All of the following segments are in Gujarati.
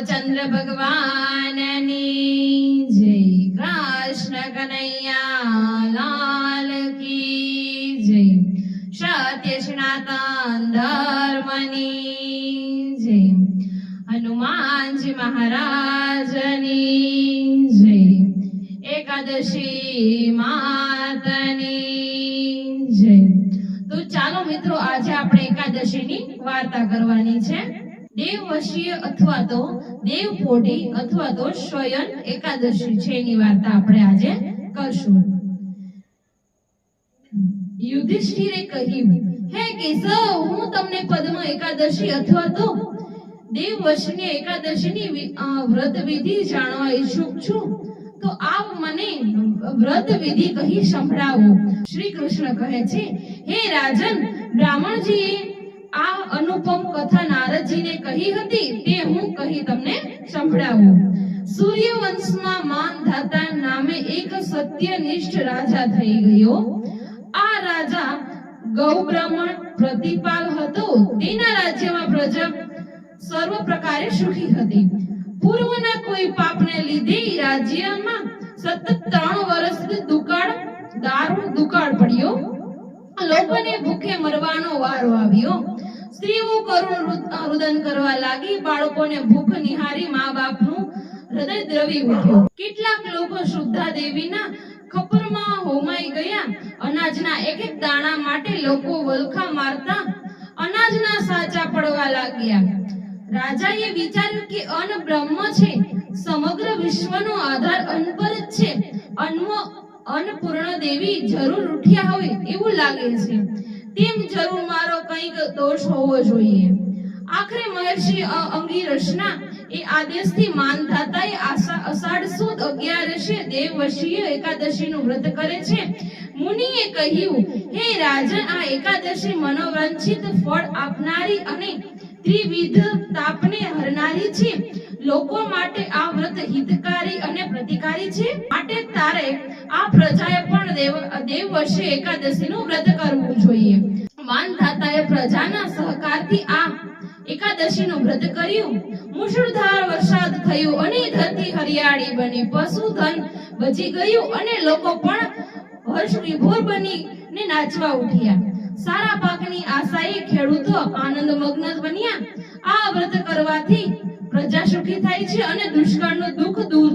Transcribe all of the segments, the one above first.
રામચંદ્ર ભગવાનની જય કૃષ્ણ કનૈયા કી જય સત્ય સનાતન ધર્મની જય હનુમાનજી મહારાજની જય એકાદશી માતની જય તો ચાલો મિત્રો આજે આપણે એકાદશીની વાર્તા કરવાની છે. દેવવશીય અથવા તો દેવપોઢી અથવા તો શયન એકાદશી છે એની વાર્તા આપણે આજે કરશું. યુધિષ્ઠિરે કહ્યું, હે કેશવ, હું તમને પદ્મ એકાદશી અથવા તો દેવવશની એકાદશીની વ્રત વિધિ જાણવા ઈચ્છુક છું. તો આપ મને વ્રત વિધિ કહી સંભળાવો. શ્રી કૃષ્ણ કહે છે, હે રાજન, બ્રાહ્મણજીએ આ અનુપમ કથા નારદજીને કહી હતી, તે હું કહી તમને સંભળાવું. સૂર્યવંશમાં માનધાતા નામે એક સત્યનિષ્ઠ રાજા થઈ ગયો. આ રાજા ગૌ બ્રાહ્મણ પ્રતિપાલ હતો. તેના રાજ્યમાં પ્રજા સર્વ પ્રકારે સુખી હતી. પૂર્વના કોઈ પાપને લીધે રાજ્યમાં સતત ત્રણ વર્ષ દુકાળ, દારૂણ દુકાળ પડ્યો. લોકોને ભૂખે મરવાનો વારો આવ્યો. સ્ત્રીઓ કરુણ રુદન કરવા લાગી. બાળકોને ભૂખ નિહારી મા બાપનું હૃદય દ્રવી ઉઠ્યું. કેટલાક લોકો શુદ્ધા દેવીના ખપરમાં હોમાઈ ગયા. અનાજના એક એક દાણા માટે લોકો વલખા મારતા અનાજના સાચા પડવા લાગ્યા. રાજાએ વિચાર્યું કે અન્ન બ્રહ્મ છે. સમગ્ર વિશ્વનો આધાર અન્ન પર જ છે. અન્ન અન્નપૂર્ણ દેવી જરૂર ઉઠ્યા હોય એવું લાગે છે. તેમ જરૂર મારો કંઈક દોષ હોવો જોઈએ. આખરે મહર્ષિ અંગી રચના એ આદેશથી માનધાતાએ અષાઢ સુદ અગિયારસે દેવવશીય એકાદશીનું વ્રત કરે છે. મુનિએ કહ્યું, હે રાજન, આ એકાદશી મનોવાંછિત ફળ આપનારી અને ત્રિવિધ તાપને હરનારી છે. લોકો માટે આ વ્રત હિતકારી અને પ્રતિકારી છે. માટે તારે આ પ્રજાએ પણ દેવ દેવવર્ષે એકાદશીનું વ્રત કરવું જોઈએ. વાનધાતાએ પ્રજાના સહકારથી આ એકાદશીનું વ્રત કર્યું. મુશળધાર વરસાદ થયો અને ધરતી હરિયાળી બની. પશુધન બચી ગયું અને લોકો પણ હર્ષ વિભોર બનીને નાચવા ઉઠ્યા. સારા પાકની આશાએ ખેડૂતો આનંદ મગ્ન બન્યા. આ વ્રત કરવાથી પ્રજા સુખી થાય છે અને દુષ્કાળનું દુઃખ દૂર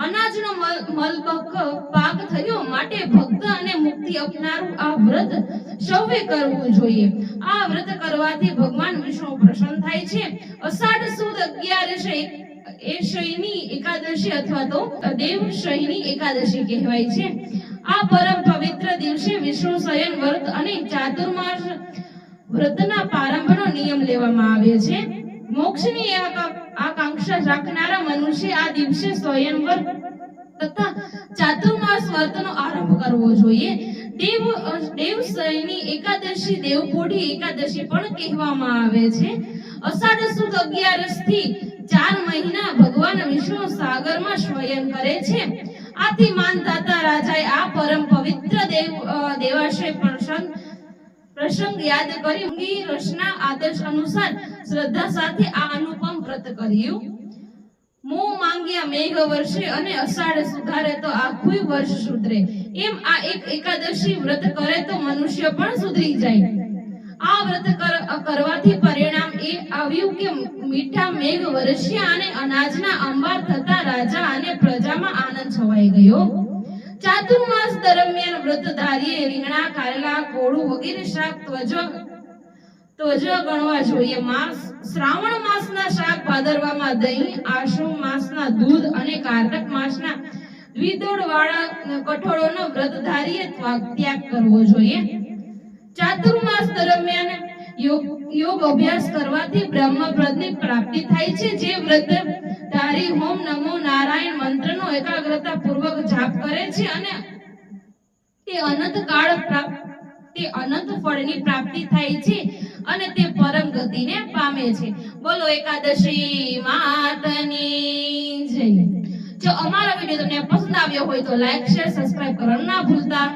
અનાજનો મલ- મલબક પાક થયો માટે ભક્ત અને મુક્તિ અપનારું આ વ્રત સૌએ કરવું જોઈએ. આ વ્રત કરવાથી ભગવાન વિષ્ણુ પ્રસન્ન થાય છે. અષાઢ સુદ અગિયારસે એ શયની એકાદશી અથવા તો દેવ શયની એકાદશી કહેવાય છે. આ પરમ પવિત્ર દિવસે વિષ્ણુ શયન વ્રત અને ચાતુર્માસ વ્રતના પ્રારંભનો નિયમ લેવામાં આવે છે. મોક્ષની આકાંક્ષા રાખનારા મનુષ્ય આ દિવસે સ્વયંવર તથા ચાતુર્માસ વર્તનો આરંભ કરવો જોઈએ. દેવ દેવશયની એકાદશી, દેવપોઢી એકાદશી પણ કહેવામાં આવે છે. અષાઢ સુદ અગિયારસથી ચાર મહિના ભગવાન વિષ્ણુ સાગરમાં સ્વયં કરે છે. આથી માનધાતા રાજાએ આ પરમ પવિત્ર દેવ દેવાશય પ્રસંગ પ્રસંગ યાદ કરી. રસના આદર્શ અનુસાર શ્રદ્ધા સાથે આ અનુપમ વ્રત કર્યું. મોં માંગ્યા મેઘ વર્ષે અને અષાઢ સુધારે તો આખું વર્ષ સુધરે. એમ આ એક એકાદશી વ્રત કરે તો મનુષ્ય પણ સુધરી જાય. આ વ્રત કરવાથી પરિણામ એ આવ્યું કે મીઠા મેઘ વરસ્યા અને અનાજના અંબાર થતા રાજા અને પ્રજામાં આનંદ છવાઈ ગયો. ચાતુર્માસ દરમિયાન વ્રતધારીએ રીંગણા, કારેલા, કોળું વગેરે શાક, ત્વજ ત્વજ ગણવા જોઈએ. માસ શ્રાવણ માસના શાક ભાદરવામાં દહીં, આશ્રમ માસના દૂધ અને કારતક માસના દ્વિદોળ વાળા કઠોળોનો વ્રતધારીએ ત્યાગ કરવો જોઈએ. ચાતુર્માસ દરમિયાન યોગ અભ્યાસ કરવાથી બ્રહ્મપદની પ્રાપ્તિ થાય છે. જે વ્રત ધારી હોમ નમો નારાયણ મંત્રનો એકાગ્રતા પૂર્વક જાપ કરે છે અને તે અનંત કાળ પ્રાપ્ત, તે અનંત ફળની પ્રાપ્તિ થાય છે. અને તે પરમ ગતિને પામે છે. બોલો એકાદશી માતની જય. જો અમારો વીડિયો તમને પસંદ આવ્યો હોય તો લાઈક શેર સબસ્ક્રાઇબ કરવાનું ના ભૂલતા.